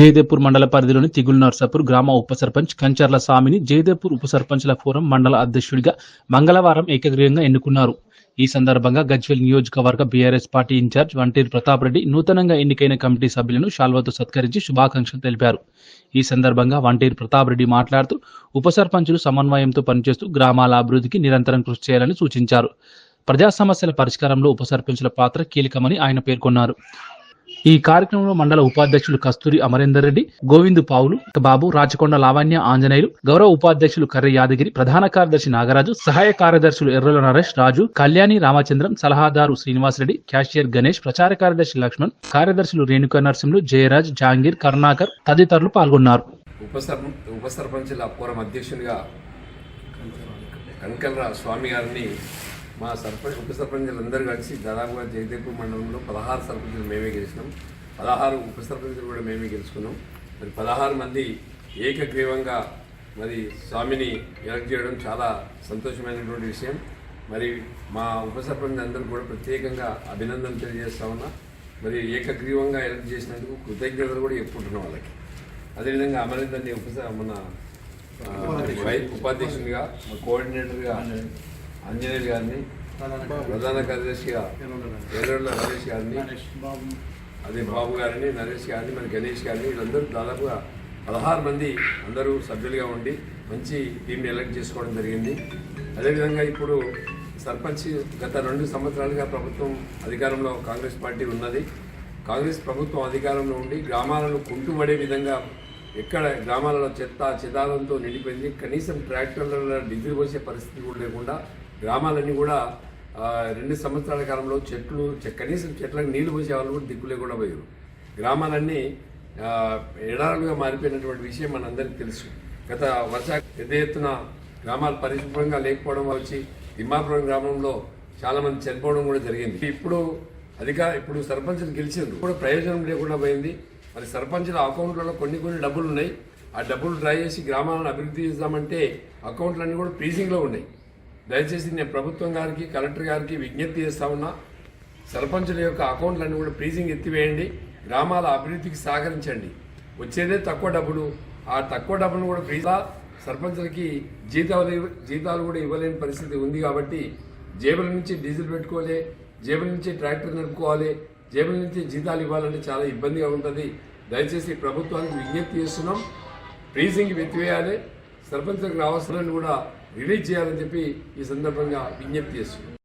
జయదేపూర్ మండల పరిధిలోని తిగుల్ నర్సాపూర్ గ్రామ ఉప సర్పంచ్ కంచర్ల స్వామిని జయదేపూర్ ఉప సర్పంచ్ల ఫోరం మండల అధ్యక్షుడిగా మంగళవారం ఏకగ్రీవంగా ఎన్నుకున్నారు. ఈ సందర్భంగా గజ్వెల్ నియోజకవర్గ BRS party in-charge Vanteru Pratap Reddy నూతనంగా ఎన్నికైన కమిటీ సభ్యులను షాల్వాతో సత్కరించి శుభాకాంక్షలు తెలిపారు. ఈ సందర్భంగా వంటేరు ప్రతాప్ రెడ్డి మాట్లాడుతూ ఉప సర్పంచులు సమన్వయంతో పనిచేస్తూ గ్రామాల అభివృద్ధికి నిరంతరం కృషి చేయాలని సూచించారు. ప్రజా సమస్యల పరిష్కారంలో ఉప సర్పంచుల పాత్ర కీలకమని ఆయన పేర్కొన్నారు. ఈ కార్యక్రమంలో మండల ఉపాధ్యక్షులు కస్తూరి అమరేందర్ రెడ్డి గోవిందు పావులు బాబు రాచకొండ లావణ్య ఆంజనేయులు గౌరవ ఉపాధ్యక్షులు కర్రె యాదగిరి ప్రధాన కార్యదర్శి నాగరాజు సహాయ కార్యదర్శులు ఎర్రల నరేష్ రాజు కళ్యాణి రామచంద్రం సలహాదారు శ్రీనివాసరెడ్డి క్యాషియర్ గణేష్ ప్రచార కార్యదర్శి లక్ష్మణ్ కార్యదర్శులు రేణుకా నరసింహులు జయరాజ్ జాంగీర్ కరుణాకర్ తదితరులు పాల్గొన్నారు. ఉప సర్ పూర్వం అధ్యక్షునిగా స్వామి గారిని మా సర్పంచ్ ఉప సర్పంచులందరూ కలిసి దాదాపుగా జగదేపూర్ మండలంలో పదహారు సర్పంచులు మేమే గెలిచినాం. పదహారు ఉప సర్పంచులు కూడా మేమే గెలుచుకున్నాం. మరి పదహారు మంది ఏకగ్రీవంగా మరి స్వామిని ఎలక్ట్ చేయడం చాలా సంతోషమైనటువంటి విషయం. మరి మా ఉప సర్పంచ్ అందరూ కూడా ప్రత్యేకంగా అభినందనలు తెలియజేస్తా ఉన్నా. మరి ఏకగ్రీవంగా ఎలక్ట్ చేసినందుకు కృతజ్ఞతలు కూడా చెప్పుకుంటున్నాం వాళ్ళకి. అదేవిధంగా అమరేందర్ని ఉప మన ఉపాధ్యక్షునిగా కోఆర్డినేటర్గా ఆంజనేయులు గారిని ప్రధాన కార్యదర్శిగా ఎర్రళ్ళ నరేష్ గారిని అదే బాబు గారిని నరేష్ గారిని మరి గణేష్ గారిని వీళ్ళందరూ దాదాపుగా పదహారు మంది అందరూ సభ్యులుగా ఉండి మంచి టీంని ఎలక్ట్ చేసుకోవడం జరిగింది. అదేవిధంగా ఇప్పుడు సర్పంచ్ గత రెండు సంవత్సరాలుగా ప్రభుత్వం అధికారంలో కాంగ్రెస్ పార్టీ ఉన్నది. కాంగ్రెస్ ప్రభుత్వం అధికారంలో ఉండి గ్రామాలను కుంటుపడే విధంగా ఎక్కడ గ్రామాలలో చెత్త చెదారంతో నిండిపోయింది కనీసం ట్రాక్టర్లలో డిగ్రీ పోసే పరిస్థితి కూడా లేకుండా గ్రామాలన్నీ కూడా రెండు సంవత్సరాల కాలంలో చెట్లు కనీసం చెట్లకు నీళ్ళు పోసే వాళ్ళు కూడా దిక్కు లేకుండా పోయారు. గ్రామాలన్నీ ఎడారులుగా మారిపోయినటువంటి విషయం మనందరికీ తెలుసు. గత వర్ష పెద్ద ఎత్తున గ్రామాలు పరిశుభ్రంగా లేకపోవడం వచ్చి తిమ్మాపురం గ్రామంలో చాలామంది చనిపోవడం కూడా జరిగింది. ఇప్పుడు అధికార ఇప్పుడు సర్పంచ్లు గెలిచిండ్రు. కూడా ప్రయోజనం లేకుండా పోయింది. మరి సర్పంచుల అకౌంట్లలో కొన్ని కొన్ని డబ్బులు ఉన్నాయి ఆ డబ్బులు డ్రా చేసి గ్రామాలను అభివృద్ధి చేద్దామంటే అకౌంట్లన్నీ కూడా ఫ్రీజింగ్లో ఉన్నాయి. దయచేసి నేను ప్రభుత్వం గారికి కలెక్టర్ గారికి విజ్ఞప్తి చేస్తా ఉన్నా సర్పంచుల యొక్క అకౌంట్లన్నీ కూడా ఫ్రీజింగ్ ఎత్తివేయండి గ్రామాల అభివృద్ధికి సహకరించండి. వచ్చేదే తక్కువ డబ్బులు ఆ తక్కువ డబ్బులు కూడా ఫ్రీజా సర్పంచులకి జీతాలు ఇవ్వ- జీతాలు కూడా ఇవ్వలేని పరిస్థితి ఉంది కాబట్టి జేబుల నుంచి డీజిల్ పెట్టుకోవాలి జేబుల నుంచి ట్రాక్టర్ నడుపుకోవాలి జేబుల నుంచి జీతాలు ఇవ్వాలంటే చాలా ఇబ్బందిగా ఉంటుంది. దయచేసి ప్రభుత్వానికి విజ్ఞప్తి చేస్తున్నాం ఫ్రీజింగ్ ఎత్తివేయాలి. సర్పంచులకు రావాల్సిన కూడా రిలీజ్ చేయాలని చెప్పి ఈ సందర్భంగా విజ్ఞప్తి చేస్తున్నాం.